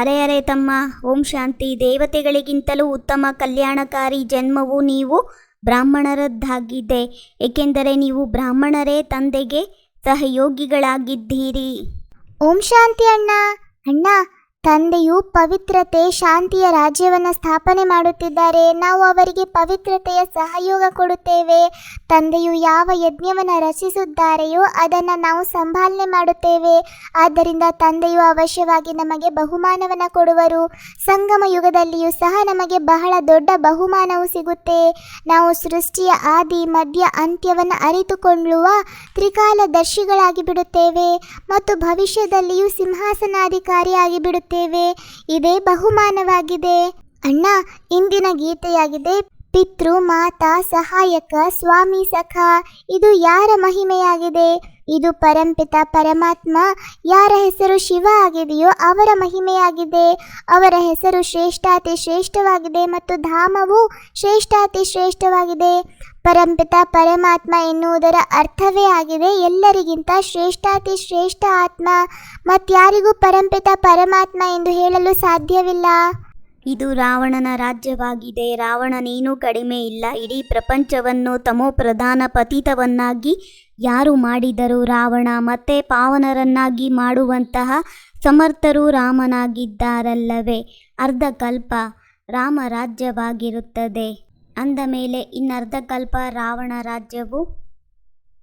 ಅರೆ ಅರೆ ತಮ್ಮ, ಓಂ ಶಾಂತಿ. ದೇವತೆಗಳಿಗಿಂತಲೂ ಉತ್ತಮ ಕಲ್ಯಾಣಕಾರಿ ಜನ್ಮವು ನೀವು ಬ್ರಾಹ್ಮಣರದ್ದಾಗಿದೆ. ಏಕೆಂದರೆ ನೀವು ಬ್ರಾಹ್ಮಣರೇ ತಂದೆಗೆ ಸಹಯೋಗಿಗಳಾಗಿದ್ದೀರಿ. ಓಂ ಶಾಂತಿ ಅಣ್ಣ. ಅಣ್ಣ, ತಂದೆಯು ಪವಿತ್ರತೆ, ಶಾಂತಿಯ ರಾಜ್ಯವನ್ನು ಸ್ಥಾಪನೆ ಮಾಡುತ್ತಿದ್ದಾರೆ. ನಾವು ಅವರಿಗೆ ಪವಿತ್ರತೆಯ ಸಹಯೋಗ ಕೊಡುತ್ತೇವೆ. ತಂದೆಯು ಯಾವ ಯಜ್ಞವನ್ನು ರಚಿಸುತ್ತಾರೆಯೋ ಅದನ್ನು ನಾವು ಸಂಭಾಲನೆ ಮಾಡುತ್ತೇವೆ. ಆದ್ದರಿಂದ ತಂದೆಯು ಅವಶ್ಯವಾಗಿ ನಮಗೆ ಬಹುಮಾನವನ್ನು ಕೊಡುವರು. ಸಂಗಮ ಯುಗದಲ್ಲಿಯೂ ಸಹ ನಮಗೆ ಬಹಳ ದೊಡ್ಡ ಬಹುಮಾನವು ಸಿಗುತ್ತೆ. ನಾವು ಸೃಷ್ಟಿಯ ಆದಿ, ಮಧ್ಯ, ಅಂತ್ಯವನ್ನು ಅರಿತುಕೊಳ್ಳುವ ತ್ರಿಕಾಲದರ್ಶಿಗಳಾಗಿ ಬಿಡುತ್ತೇವೆ ಮತ್ತು ಭವಿಷ್ಯದಲ್ಲಿಯೂ ಸಿಂಹಾಸನಾಧಿಕಾರಿಯಾಗಿ ಬಿಡುತ್ತೇವೆ. ಇದೇ ಬಹುಮಾನವಾಗಿದೆ. ಅಣ್ಣ, ಇಂದಿನ ಗೀತೆಯಾಗಿದೆ ಪಿತೃ, ಮಾತಾ, ಸಹಾಯಕ, ಸ್ವಾಮಿ, ಸಖ, ಇದು ಯಾರ ಮಹಿಮೆಯಾಗಿದೆ? ಇದು ಪರಂಪಿತ ಪರಮಾತ್ಮ, ಯಾರ ಹೆಸರು ಶಿವ ಆಗಿದೆಯೋ ಅವರ ಮಹಿಮೆಯಾಗಿದೆ. ಅವರ ಹೆಸರು ಶ್ರೇಷ್ಠಾತಿ ಶ್ರೇಷ್ಠವಾಗಿದೆ ಮತ್ತು ಧಾಮವು ಶ್ರೇಷ್ಠಾತಿ ಶ್ರೇಷ್ಠವಾಗಿದೆ. ಪರಂಪಿತ ಪರಮಾತ್ಮ ಎನ್ನುವುದರ ಅರ್ಥವೇ ಆಗಿದೆ ಎಲ್ಲರಿಗಿಂತ ಶ್ರೇಷ್ಠಾತಿ ಶ್ರೇಷ್ಠ ಆತ್ಮ. ಮತ್ತಾರಿಗೂ ಪರಂಪಿತ ಪರಮಾತ್ಮ ಎಂದು ಹೇಳಲು ಸಾಧ್ಯವಿಲ್ಲ. ಇದು ರಾವಣನ ರಾಜ್ಯವಾಗಿದೆ. ರಾವಣನೇನೂ ಕಡಿಮೆ ಇಲ್ಲ. ಇಡೀ ಪ್ರಪಂಚವನ್ನು ತಮೋಪ್ರಧಾನ ಪತಿತವನ್ನಾಗಿ ಯಾರು ಮಾಡಿದರು? ರಾವಣ ಮತ್ತೆ ಪಾವನರನ್ನಾಗಿ ಮಾಡುವಂತಹ ಸಮರ್ಥರು ರಾಮನಾಗಿದ್ದಾರಲ್ಲವೇ? ಅರ್ಧ ಕಲ್ಪ ರಾಮ ರಾಜ್ಯವಾಗಿರುತ್ತದೆ. ಅಂದ ಮೇಲೆ ಇನ್ನರ್ಧ ಕಲ್ಪ ರಾವಣ ರಾಜ್ಯವು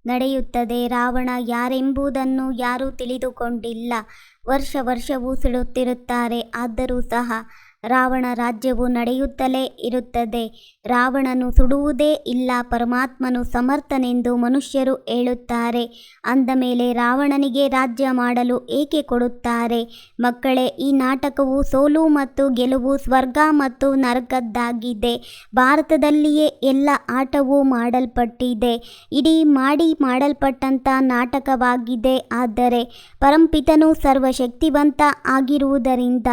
ನಡೆಯುತ್ತದೆ. ರಾವಣ ಯಾರೆಂಬುದನ್ನು ಯಾರೂ ತಿಳಿದುಕೊಂಡಿಲ್ಲ. ವರ್ಷ ವರ್ಷವೂ ಸುಡುತ್ತಿರುತ್ತಾರೆ. ಆದರೂ ಸಹ ರಾವಣ ರಾಜ್ಯವು ನಡೆಯುತ್ತಲೇ ಇರುತ್ತದೆ. ರಾವಣನು ಸುಡುವುದೇ ಇಲ್ಲ, ಪರಮಾತ್ಮನು ಸಮರ್ಥನೆಂದು ಮನುಷ್ಯರು ಹೇಳುತ್ತಾರೆ. ಅಂದ ಮೇಲೆ ರಾವಣನಿಗೆ ರಾಜ್ಯ ಮಾಡಲು ಏಕೆ ಕೊಡುತ್ತಾರೆ? ಮಕ್ಕಳೇ, ಈ ನಾಟಕವು ಸೋಲು ಮತ್ತು ಗೆಲುವು, ಸ್ವರ್ಗ ಮತ್ತು ನರಕದ್ದಾಗಿದೆ. ಭಾರತದಲ್ಲಿಯೇ ಎಲ್ಲ ಆಟವೂ ಮಾಡಲ್ಪಟ್ಟಿದೆ. ಇಡೀ ಮಾಡಿ ಮಾಡಲ್ಪಟ್ಟಂಥ ನಾಟಕವಾಗಿದೆ. ಆದರೆ, ಪರಂಪಿತನು ಸರ್ವಶಕ್ತಿವಂತ ಆಗಿರುವುದರಿಂದ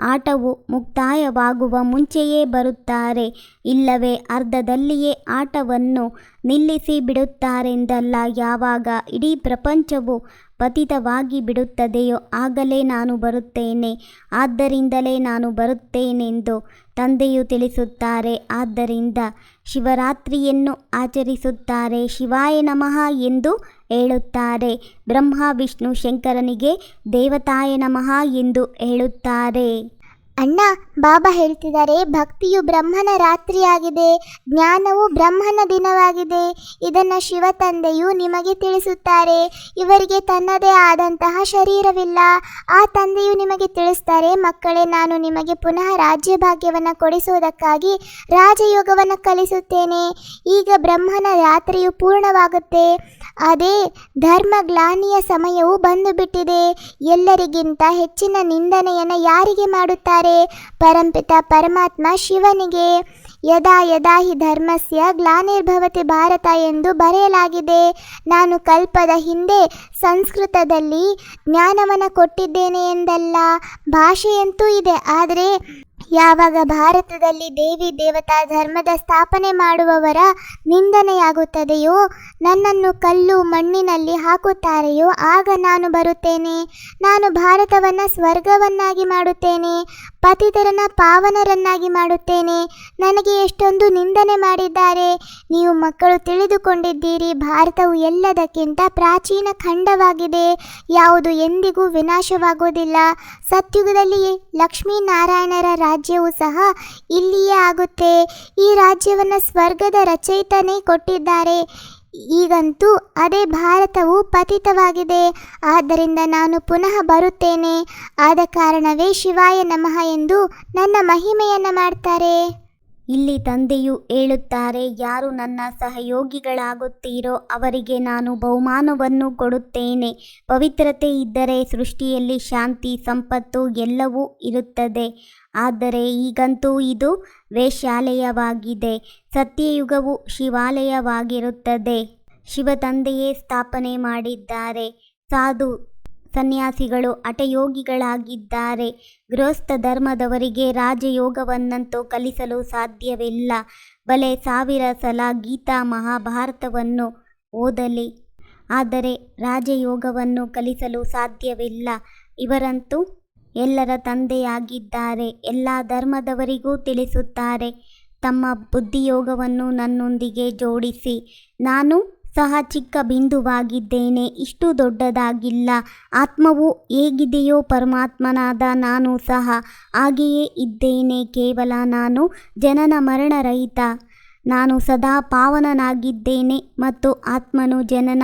ಆಟವು ಮುಕ್ತಾಯವಾಗುವ ಮುಂಚೆಯೇ ಬರುತ್ತಾರೆ. ಇಲ್ಲವೇ ಅರ್ಧದಲ್ಲಿಯೇ ಆಟವನ್ನು ನಿಲ್ಲಿಸಿ ಬಿಡುತ್ತಾರೆಂದಲ್ಲ, ಯಾವಾಗ ಇಡೀ ಪ್ರಪಂಚವು ಪತಿತವಾಗಿ ಬಿಡುತ್ತದೆಯೋ ಆಗಲೇ ನಾನು ಬರುತ್ತೇನೆ. ಆದ್ದರಿಂದಲೇ ನಾನು ಬರುತ್ತೇನೆಂದು ತಂದೆಯು ತಿಳಿಸುತ್ತಾರೆ. ಆದ್ದರಿಂದ ಶಿವರಾತ್ರಿಯನ್ನು ಆಚರಿಸುತ್ತಾರೆ ಶಿವಾಯ ನಮಃ ಎಂದು ಹೇಳುತ್ತಾರೆ. ಬ್ರಹ್ಮ, ವಿಷ್ಣು, ಶಂಕರನಿಗೆ ದೇವತಾಯ ನಮಃ ಎಂದು ಹೇಳುತ್ತಾರೆ. ಅಣ್ಣ, ಬಾಬಾ ಹೇಳ್ತಿದ್ದಾರೆ, ಭಕ್ತಿಯು ಬ್ರಹ್ಮನ ರಾತ್ರಿಯಾಗಿದೆ, ಜ್ಞಾನವು ಬ್ರಹ್ಮನ ದಿನವಾಗಿದೆ. ಇದನ್ನು ಶಿವ ತಂದೆಯು ನಿಮಗೆ ತಿಳಿಸುತ್ತಾರೆ. ಇವರಿಗೆ ತನ್ನದೇ ಆದಂತಹ ಶರೀರವಿಲ್ಲ. ಆ ತಂದೆಯು ನಿಮಗೆ ತಿಳಿಸ್ತಾರೆ, ಮಕ್ಕಳೇ, ನಾನು ನಿಮಗೆ ಪುನಃ ರಾಜ್ಯ ಭಾಗ್ಯವನ್ನು ಕೊಡಿಸುವುದಕ್ಕಾಗಿ ರಾಜಯೋಗವನ್ನು ಕಲಿಸುತ್ತೇನೆ. ಈಗ ಬ್ರಹ್ಮನ ರಾತ್ರಿಯು ಪೂರ್ಣವಾಗುತ್ತೆ. ಅದೇ ಧರ್ಮಗ್ಲಾನಿಯ ಸಮಯವು ಬಂದು ಬಿಟ್ಟಿದೆ ಎಲ್ಲರಿಗಿಂತ ಹೆಚ್ಚಿನ ನಿಂದನೆಯನ್ನು ಯಾರಿಗೆ ಮಾಡುತ್ತಾರೆ? ಪರಂಪಿತ ಪರಮಾತ್ಮ ಶಿವನಿಗೆ. ಯದಾ ಯದಾ ಹಿ ಧರ್ಮಸ್ಯ ಗ್ಲಾನಿರ್ಭವತಿ ಭಾರತ ಎಂದು ಬರೆಯಲಾಗಿದೆ. ನಾನು ಕಲ್ಪದ ಹಿಂದೆ ಸಂಸ್ಕೃತದಲ್ಲಿ ಜ್ಞಾನವನ್ನು ಕೊಟ್ಟಿದ್ದೇನೆ ಎಂದಲ್ಲ. ಭಾಷೆಯಂತೂ ಇದೆ. ಆದರೆ ಯಾವಾಗ ಭಾರತದಲ್ಲಿ ದೇವಿ ದೇವತಾ ಧರ್ಮದ ಸ್ಥಾಪನೆ ಮಾಡುವವರ ನಿಂದನೆಯಾಗುತ್ತದೆಯೋ, ನನ್ನನ್ನು ಕಲ್ಲು ಮಣ್ಣಿನಲ್ಲಿ ಹಾಕುತ್ತಾರೆಯೋ, ಆಗ ನಾನು ಬರುತ್ತೇನೆ. ನಾನು ಭಾರತವನ್ನು ಸ್ವರ್ಗವನ್ನಾಗಿ ಮಾಡುತ್ತೇನೆ. ಪತಿತರನ್ನ ಪಾವನರನ್ನಾಗಿ ಮಾಡುತ್ತೇನೆ. ನನಗೆ ಎಷ್ಟೊಂದು ನಿಂದನೆ ಮಾಡಿದ್ದಾರೆ. ನೀವು ಮಕ್ಕಳು ತಿಳಿದುಕೊಂಡಿದ್ದೀರಿ. ಭಾರತವು ಎಲ್ಲದಕ್ಕಿಂತ ಪ್ರಾಚೀನ ಖಂಡವಾಗಿದೆ. ಯಾವುದು ಎಂದಿಗೂ ವಿನಾಶವಾಗುವುದಿಲ್ಲ. ಸತ್ಯುಗದಲ್ಲಿ ಲಕ್ಷ್ಮೀನಾರಾಯಣರ ರಾಜ್ಯವು ಸಹ ಇಲ್ಲಿಯೇ ಆಗುತ್ತೆ. ಈ ರಾಜ್ಯವನ್ನು ಸ್ವರ್ಗದ ರಚಯಿತನೇ ಕೊಟ್ಟಿದ್ದಾರೆ. ಈಗಂತೂ ಅದೇ ಭಾರತವು ಪತಿತವಾಗಿದೆ. ಆದ್ದರಿಂದ ನಾನು ಪುನಃ ಬರುತ್ತೇನೆ. ಆದ ಕಾರಣವೇ ಶಿವಾಯ ನಮಃ ಎಂದು ನನ್ನ ಮಹಿಮೆಯನ್ನು ಮಾಡ್ತಾರೆ. ಇಲ್ಲಿ ತಂದೆಯು ಹೇಳುತ್ತಾರೆ, ಯಾರು ನನ್ನ ಸಹಯೋಗಿಗಳಾಗುತ್ತೀರೋ ಅವರಿಗೆ ನಾನು ಬಹುಮಾನವನ್ನು ಕೊಡುತ್ತೇನೆ. ಪವಿತ್ರತೆ ಇದ್ದರೆ ಸೃಷ್ಟಿಯಲ್ಲಿ ಶಾಂತಿ, ಸಂಪತ್ತು ಎಲ್ಲವೂ ಇರುತ್ತದೆ. ಆದರೆ ಈಗಂತೂ ಇದು ವೇಶಾಲಯವಾಗಿದೆ ಸತ್ಯಯುಗವು ಶಿವಾಲಯವಾಗಿರುತ್ತದೆ. ಶಿವ ತಂದೆಯೇ ಸ್ಥಾಪನೆ ಮಾಡಿದ್ದಾರೆ. ಸಾಧು ಸನ್ಯಾಸಿಗಳು ಹಠಯೋಗಿಗಳಾಗಿದ್ದಾರೆ. ಗೃಹಸ್ಥ ಧರ್ಮದವರಿಗೆ ರಾಜಯೋಗವನ್ನಂತೂ ಕಲಿಸಲು ಸಾಧ್ಯವಿಲ್ಲ. ಬಲೆ ಸಾವಿರ ಸಲ ಗೀತಾ ಮಹಾಭಾರತವನ್ನು ಓದಲಿ. ಆದರೆ ರಾಜಯೋಗವನ್ನು ಕಲಿಸಲು ಸಾಧ್ಯವಿಲ್ಲ. ಇವರಂತೂ ಎಲ್ಲರ ತಂದೆಯಾಗಿದ್ದಾರೆ. ಎಲ್ಲ ಧರ್ಮದವರಿಗೂ ತಿಳಿಸುತ್ತಾರೆ. ತಮ್ಮ ಬುದ್ಧಿಯೋಗವನ್ನು ನನ್ನೊಂದಿಗೆ ಜೋಡಿಸಿ. ನಾನು ಸಹ ಚಿಕ್ಕ ಬಿಂದುವಾಗಿದ್ದೇನೆ. ಇಷ್ಟು ದೊಡ್ಡದಾಗಿಲ್ಲ. ಆತ್ಮವು ಹೇಗಿದೆಯೋ ಪರಮಾತ್ಮನಾದ ನಾನು ಸಹ ಹಾಗೆಯೇ ಇದ್ದೇನೆ. ಕೇವಲ ನಾನು ಜನನ ಮರಣರಹಿತ. ನಾನು ಸದಾ ಪಾವನನಾಗಿದ್ದೇನೆ ಮತ್ತು ಆತ್ಮನು ಜನನ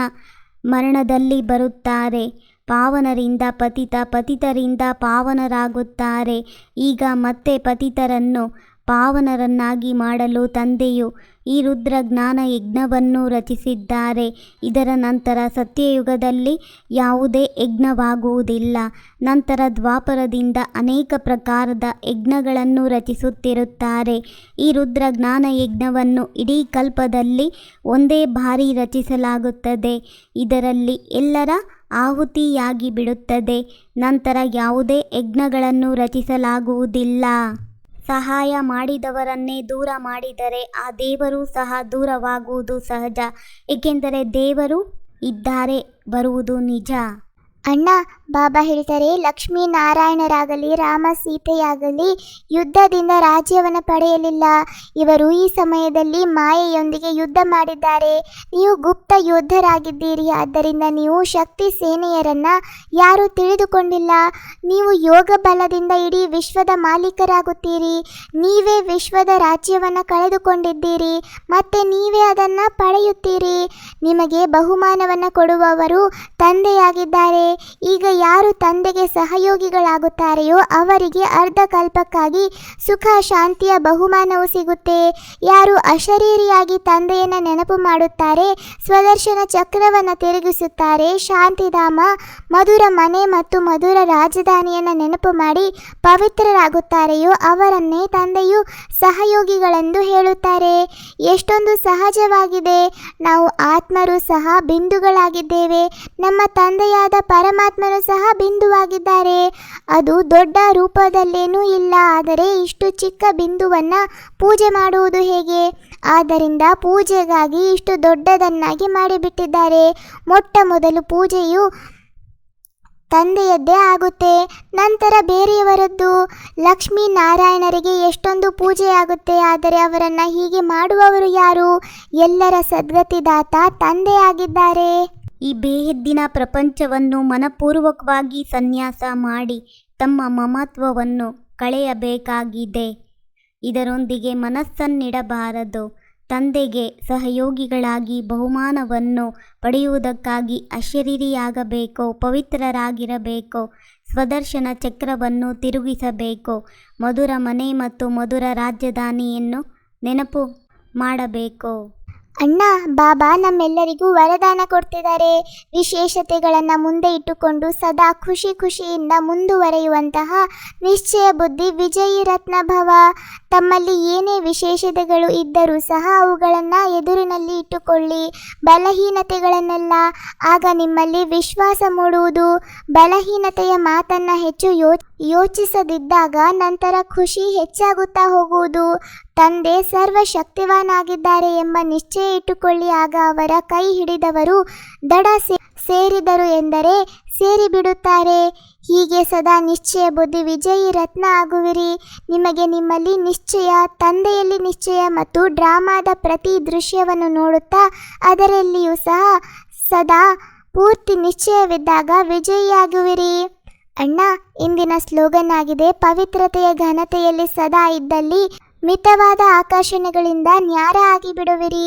ಮರಣದಲ್ಲಿ ಬರುತ್ತಾರೆ. ಪಾವನರಿಂದ ಪತಿತ, ಪತಿತರಿಂದ ಪಾವನರಾಗುತ್ತಾರೆ. ಈಗ ಮತ್ತೆ ಪತಿತರನ್ನು ಪಾವನರನ್ನಾಗಿ ಮಾಡಲು ತಂದೆಯು ಈ ರುದ್ರ ಜ್ಞಾನ ಯಜ್ಞವನ್ನು ರಚಿಸಿದ್ದಾರೆ. ಇದರ ನಂತರ ಸತ್ಯಯುಗದಲ್ಲಿ ಯಾವುದೇ ಯಜ್ಞವಾಗುವುದಿಲ್ಲ. ನಂತರ ದ್ವಾಪರದಿಂದ ಅನೇಕ ಪ್ರಕಾರದ ಯಜ್ಞಗಳನ್ನು ರಚಿಸುತ್ತಿರುತ್ತಾರೆ. ಈ ರುದ್ರ ಜ್ಞಾನ ಯಜ್ಞವನ್ನು ಇಡೀ ಕಲ್ಪದಲ್ಲಿ ಒಂದೇ ಬಾರಿ ರಚಿಸಲಾಗುತ್ತದೆ. ಇದರಲ್ಲಿ ಎಲ್ಲರ ಆಹುತಿಯಾಗಿ ಬಿಡುತ್ತದೆ ನಂತರ ಯಾವುದೇ ಯಜ್ಞಗಳನ್ನು ರಚಿಸಲಾಗುವುದಿಲ್ಲ. ಸಹಾಯ ಮಾಡಿದವರನ್ನೇ ದೂರ ಮಾಡಿದರೆ ಆ ದೇವರು ಸಹ ದೂರವಾಗುವುದು ಸಹಜ. ಏಕೆಂದರೆ ದೇವರು ಇದ್ದಾರೆ ಬರುವುದು ನಿಜ. ಅಣ್ಣ, ಬಾಬಾ ಹೇಳ್ತಾರೆ ಲಕ್ಷ್ಮೀ ನಾರಾಯಣರಾಗಲಿ ರಾಮ ಸೀತೆಯಾಗಲಿ, ಯುದ್ಧದಿಂದ ರಾಜ್ಯವನ್ನು ಪಡೆಯಲಿಲ್ಲ. ಇವರು ಈ ಸಮಯದಲ್ಲಿ ಮಾಯೆಯೊಂದಿಗೆ ಯುದ್ಧ ಮಾಡಿದ್ದಾರೆ. ನೀವು ಗುಪ್ತ ಯೋಧರಾಗಿದ್ದೀರಿ ಆದ್ದರಿಂದ ನೀವು ಶಕ್ತಿ ಸೇನೆಯರನ್ನು ಯಾರೂ ತಿಳಿದುಕೊಂಡಿಲ್ಲ. ನೀವು ಯೋಗ ಬಲದಿಂದ ಇಡೀ ವಿಶ್ವದ ಮಾಲೀಕರಾಗುತ್ತೀರಿ. ನೀವೇ ವಿಶ್ವದ ರಾಜ್ಯವನ್ನು ಕಳೆದುಕೊಂಡಿದ್ದೀರಿ. ಮತ್ತೆ ನೀವೇ ಅದನ್ನು ಪಡೆಯುತ್ತೀರಿ. ನಿಮಗೆ ಬಹುಮಾನವನ್ನು ಕೊಡುವವರು ತಂದೆಯಾಗಿದ್ದಾರೆ. ಈಗ ಯಾರು ತಂದೆಗೆ ಸಹಯೋಗಿಗಳಾಗುತ್ತಾರೆಯೋ ಅವರಿಗೆ ಅರ್ಧ ಕಲ್ಪಕ್ಕಾಗಿ ಸುಖ, ಶಾಂತಿಯ ಬಹುಮಾನವು ಸಿಗುತ್ತೆ. ಯಾರು ಅಶರೀರಿಯಾಗಿ ತಂದೆಯನ್ನು ನೆನಪು ಮಾಡುತ್ತಾರೆ, ಸ್ವದರ್ಶನ ಚಕ್ರವನ್ನು ತಿರುಗಿಸುತ್ತಾರೆ, ಶಾಂತಿಧಾಮ, ಮಧುರ ಮನೆ ಮತ್ತು ಮಧುರ ರಾಜಧಾನಿಯನ್ನು ನೆನಪು ಮಾಡಿ ಪವಿತ್ರರಾಗುತ್ತಾರೆಯೋ ಅವರನ್ನೇ ತಂದೆಯು ಸಹಯೋಗಿಗಳೆಂದು ಹೇಳುತ್ತಾರೆ. ಎಷ್ಟೊಂದು ಸಹಜವಾಗಿದೆ. ನಾವು ಆತ್ಮರು ಸಹ ಬಿಂದುಗಳಾಗಿದ್ದೇವೆ. ನಮ್ಮ ತಂದೆಯಾದ ಪರಮಾತ್ಮನು ಸಹ ಬಿಂದುವಾಗಿದ್ದಾರೆ. ಅದು ದೊಡ್ಡ ರೂಪದಲ್ಲೇನೂ ಇಲ್ಲ. ಆದರೆ ಇಷ್ಟು ಚಿಕ್ಕ ಬಿಂದುವನ್ನು ಪೂಜೆ ಮಾಡುವುದು ಹೇಗೆ? ಆದ್ದರಿಂದ ಪೂಜೆಗಾಗಿ ಇಷ್ಟು ದೊಡ್ಡದನ್ನಾಗಿ ಮಾಡಿಬಿಟ್ಟಿದ್ದಾರೆ. ಮೊಟ್ಟ ಮೊದಲು ಪೂಜೆಯು ತಂದೆಯದ್ದೇ ಆಗುತ್ತೆ. ನಂತರ ಬೇರೆಯವರದ್ದು. ಲಕ್ಷ್ಮೀ ನಾರಾಯಣರಿಗೆ ಎಷ್ಟೊಂದು ಪೂಜೆ ಆಗುತ್ತೆ ಆದರೆ ಅವರನ್ನು ಹೀಗೆ ಮಾಡುವವರು ಯಾರು? ಎಲ್ಲರ ಸದ್ಗತಿದಾತ ತಂದೆಯಾಗಿದ್ದಾರೆ. ಈ ಬೇಹದ್ದಿನ ಪ್ರಪಂಚವನ್ನು ಮನಪೂರ್ವಕವಾಗಿ ಸನ್ಯಾಸ ಮಾಡಿ ತಮ್ಮ ಮಮತ್ವವನ್ನು ಕಳೆಯಬೇಕಾಗಿದೆ. ಇದರೊಂದಿಗೆ ಮನಸ್ಸನ್ನಿಡಬಾರದು. ತಂದೆಗೆ ಸಹಯೋಗಿಗಳಾಗಿ ಬಹುಮಾನವನ್ನು ಪಡೆಯುವುದಕ್ಕಾಗಿ ಅಶರೀರಿಯಾಗಬೇಕು, ಪವಿತ್ರರಾಗಿರಬೇಕು, ಸ್ವದರ್ಶನ ಚಕ್ರವನ್ನು ತಿರುಗಿಸಬೇಕು, ಮಧುರ ಮನೆ ಮತ್ತು ಮಧುರ ರಾಜಧಾನಿಯನ್ನು ನೆನಪು ಮಾಡಬೇಕು. ಅಣ್ಣ, ಬಾಬಾ ನಮ್ಮೆಲ್ಲರಿಗೂ ವರದಾನ ಕೊಡ್ತಿದ್ದಾರೆ. ವಿಶೇಷತೆಗಳನ್ನು ಮುಂದೆ ಇಟ್ಟುಕೊಂಡು ಸದಾ ಖುಷಿ ಖುಷಿಯಿಂದ ಮುಂದುವರೆಯುವಂತಹ ನಿಶ್ಚಯ ಬುದ್ಧಿ ವಿಜಯಿ ರತ್ನ ಭವ. ತಮ್ಮಲ್ಲಿ ಏನೇ ವಿಶೇಷತೆಗಳು ಇದ್ದರೂ ಸಹ ಅವುಗಳನ್ನು ಎದುರಿನಲ್ಲಿ ಇಟ್ಟುಕೊಳ್ಳಿ. ಬಲಹೀನತೆಗಳನ್ನೆಲ್ಲ ಆಗ ನಿಮ್ಮಲ್ಲಿ ವಿಶ್ವಾಸ ಮೂಡುವುದು. ಬಲಹೀನತೆಯ ಮಾತನ್ನು ಹೆಚ್ಚು ಯೋಚಿಸದಿದ್ದಾಗ ನಂತರ ಖುಷಿ ಹೆಚ್ಚಾಗುತ್ತಾ ಹೋಗುವುದು. ತಂದೆ ಸರ್ವಶಕ್ತಿವಾನಾಗಿದ್ದಾರೆ ಎಂಬ ನಿಶ್ಚಯ ಇಟ್ಟುಕೊಳ್ಳಿ. ಆಗ ಅವರ ಕೈ ಹಿಡಿದವರು ದಡ ಸೇ- ಸೇರಿದರು ಎಂದರೆ ಸೇರಿಬಿಡುತ್ತಾರೆ. ಹೀಗೆ ಸದಾ ನಿಶ್ಚಯ ಬುದ್ಧಿ ವಿಜಯಿ ರತ್ನ ಆಗುವಿರಿ. ನಿಮಗೆ ನಿಮ್ಮಲ್ಲಿ ನಿಶ್ಚಯ, ತಂದೆಯಲ್ಲಿ ನಿಶ್ಚಯ ಮತ್ತು ಡ್ರಾಮಾದ ಪ್ರತಿ ದೃಶ್ಯವನ್ನು ನೋಡುತ್ತಾ ಅದರಲ್ಲಿಯೂ ಸಹ ಸದಾ ಪೂರ್ತಿ ನಿಶ್ಚಯವಿದ್ದಾಗ ವಿಜಯಿಯಾಗುವಿರಿ. ಅಣ್ಣ, ಇಂದಿನ ಸ್ಲೋಗನ್ ಆಗಿದೆ, ಪವಿತ್ರತೆಯ ಘನತೆಯಲ್ಲಿ ಸದಾ ಇದ್ದಲ್ಲಿ ಮಿತವಾದ ಆಕರ್ಷಣೆಗಳಿಂದ ನ್ಯಾರ ಆಗಿ ಬಿಡುವಿರಿ